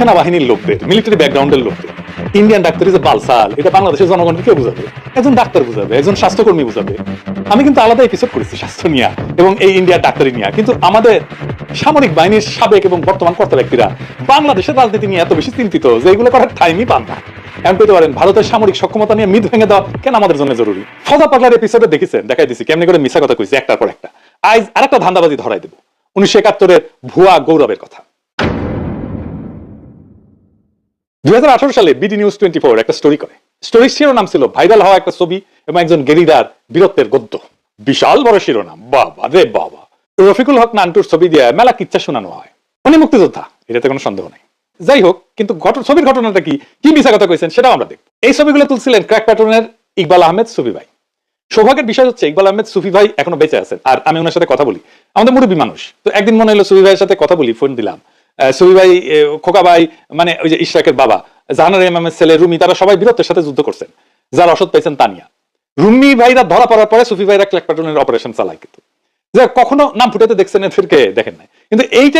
সেনাবাহিনীর লোকদের মিলিটারি ব্যাকগ্রাউন্ডের লোকদের ইন্ডিয়ান ডাক্তার যে বালসাল এটা বাংলাদেশের জনগণকে কে বুঝাবে? একজন ডাক্তার বুঝাবে, একজন স্বাস্থ্যকর্মী বুঝাবে। আমি কিন্তু আলাদা এপিসোড করেছি স্বাস্থ্য নিয়ে এবং এই ইন্ডিয়ার ডাক্তারি নিয়ে। কিন্তু আমাদের সামরিক বাহিনীর সাবেক এবং বর্তমান কর্তা ব্যক্তিরা বাংলাদেশের রাজনীতি নিয়ে এত বেশি চিন্তিত যে এগুলো করার টাইমই পান না। এখন পেতে পারেন, ভারতের সামরিক সক্ষমতা নিয়ে মিদ ভেঙে দেওয়া কেন আমাদের জন্য জরুরি? ফজা পাগলার এপিসোডে দেখেছেন? দেখাই দিছি, কেমনি করে মিশা কথা কইছে, একটার পর একটা। আজ আরেকটা ধান্দাবাজি ধরাই দেবো। উনিশশো একাত্তরের ভুয়া গৌরবের কথা। দুই হাজার আঠারো সালে বিডি নিউজ টোয়েন্টি ফোর একটা স্টোরি করে। স্টোরির শিরোনাম ছিল ভাইরাল হওয়া একটা ছবি এবং একজন গেরিদার বীরত্বের গদ্য। বিশাল বড় শিরোনাম। বাবা রে বাবা। রফিকুল হক নান্টুর ছবি দিয়ে মেলা কিচ্ছা শোনানো হয়। উনি মুক্তিযোদ্ধা, এটাতে কোনো সন্দেহ নাই। যাই হোক, কিন্তু ছবির ঘটনাটা কি কি মিশা কথা কইছেন সেটাও আমরা দেখব। এই ছবিগুলো তুলছিলেন ক্র্যাক প্যাটার্নের ইকবাল আহমেদ, সুফি ভাই। সৌভাগ্যের বিষয় হচ্ছে ইকবাল আহমেদ, সুফি ভাই এখনও বেঁচে আছেন। আর আমি ওনার সাথে কথা বলি। আমাদের মুরব্বী মানুষ। তো একদিন মনে হলো সুফি ভাইয়ের সাথে কথা বলি, ফোন দিলাম। সুফি ভাই খোকা ভাই মানে ওই যে ইশরাকের বাবা, জাহানার ইমামের ছেলে রুমি, তারা সবাই বীরত্বের সাথে যুদ্ধ করছেন। যারা অসৎ পাইছেন তানিয়া। রুমি ভাইরা ধরা পড়ার পরে সুফি ভাইরা ক্ল্যাক অপারেশন চালায় কিন্তু। যে কখনো নাম ফুটাতে দেখছেন এদেরকে দেখেন নাই। কিন্তু এইটা